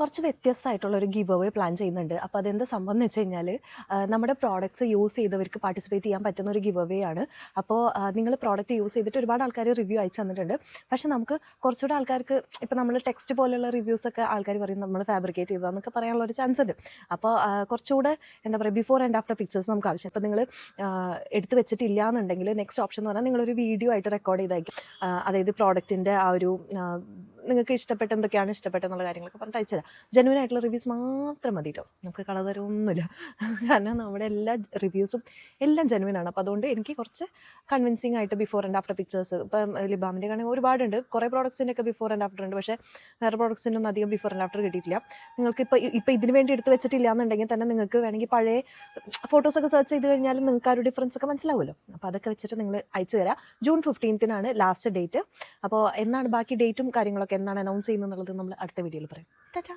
കുറച്ച് വ്യത്യസ്തമായിട്ടുള്ള ഒരു ഗിവ് അവേ പ്ലാൻ ചെയ്യുന്നുണ്ട്. അപ്പോൾ അതെന്താ സംഭവം എന്ന് വെച്ച് കഴിഞ്ഞാൽ നമ്മുടെ പ്രോഡക്റ്റ്സ് യൂസ് ചെയ്തവർക്ക് പാർട്ടിസിപ്പേറ്റ് ചെയ്യാൻ പറ്റുന്ന ഒരു ഗിവ് അവേ ആണ്. അപ്പോൾ നിങ്ങൾ പ്രോഡക്റ്റ് യൂസ് ചെയ്തിട്ട് ഒരുപാട് ആൾക്കാർ റിവ്യൂ അയച്ചു തന്നിട്ടുണ്ട്. പക്ഷേ നമുക്ക് കുറച്ചുകൂടെ ആൾക്കാർക്ക് ഇപ്പോൾ നമ്മൾ ടെക്സ്റ്റ് പോലെയുള്ള റിവ്യൂസ് ഒക്കെ ആൾക്കാർ പറയും നമ്മൾ ഫാബ്രിക്കേറ്റ് ചെയ്തതെന്നൊക്കെ പറയാനുള്ള ഒരു ചാൻസ് ഉണ്ട്. അപ്പോൾ കുറച്ചുകൂടെ എന്താ പറയുക ബിഫോർ ആൻഡ് ആഫ്റ്റർ പിക്ചേഴ്സ് നമുക്ക് ആവശ്യം. അപ്പോൾ നിങ്ങൾ എടുത്ത് വെച്ചിട്ടില്ല എന്നുണ്ടെങ്കിൽ നെക്സ്റ്റ് ഓപ്ഷൻ എന്ന് പറഞ്ഞാൽ നിങ്ങളൊരു വീഡിയോ ആയിട്ട് റെക്കോർഡ് ചെയ്തായിരിക്കും അതായത് പ്രോഡക്റ്റിന്റെ ആ ഒരു നിങ്ങൾക്ക് ഇഷ്ടപ്പെട്ട എന്തൊക്കെയാണ് ഇഷ്ടപ്പെട്ടെന്നുള്ള കാര്യങ്ങളൊക്കെ പറഞ്ഞിട്ട് അയച്ചുതരാം ജെനുവൻ ആയിട്ടുള്ള റിവ്യൂസ് മാത്രം മതി കേട്ടോ നമുക്ക് കളതരമൊന്നുമില്ല കാരണം നമ്മുടെ എല്ലാ റിവ്യൂസും എല്ലാം ജെനുവൻ ആണ്. അപ്പോൾ അതുകൊണ്ട് എനിക്ക് കുറച്ച് കൺവിൻസിങ് ആയിട്ട് ബിഫോർ ആൻഡ് ആഫ്റ്റർ പിക്ചേഴ്സ് ഇപ്പം ലിബാമിന്റെ ആണെങ്കിൽ ഒരുപാടുണ്ട്. കുറേ പ്രോഡക്ട്സിന്റെ ഒക്കെ ബിഫോർ ആൻഡ് ആഫ്റ്റർ ഉണ്ട്. പക്ഷേ വേറെ പ്രോഡക്ട്സിന്റെ ഒന്നും അധികം ബിഫോർ ആൻഡ് ആഫ്റ്റർ കിട്ടിയിട്ടില്ല. നിങ്ങൾക്ക് ഇപ്പോൾ ഇപ്പോൾ ഇതിന് വേണ്ടി എടുത്ത് വെച്ചിട്ടില്ല എന്നുണ്ടെങ്കിൽ തന്നെ നിങ്ങൾക്ക് വേണമെങ്കിൽ പഴയ ഫോട്ടോസൊക്കെ സെർച്ച് ചെയ്ത് കഴിഞ്ഞാലും നിങ്ങൾക്ക് ആ ഒരു ഡിഫറൻസ് ഒക്കെ മനസ്സിലാവുമല്ലോ. അപ്പോൾ അതൊക്കെ വെച്ചിട്ട് നിങ്ങൾ അയച്ചു തരാം. ജൂൺ ഫിഫ്റ്റീൻത്തിനാണ് ലാസ്റ്റ് ഡേറ്റ് അപ്പോൾ എന്നാണ് ബാക്കി ഡേറ്റും കാര്യങ്ങളൊക്കെ? എന്നാണ് അനൗൺസ് ചെയ്യുന്നത് എന്നുള്ളത് നമ്മൾ അടുത്ത വീഡിയോയിൽ പറയും. ടാറ്റാ.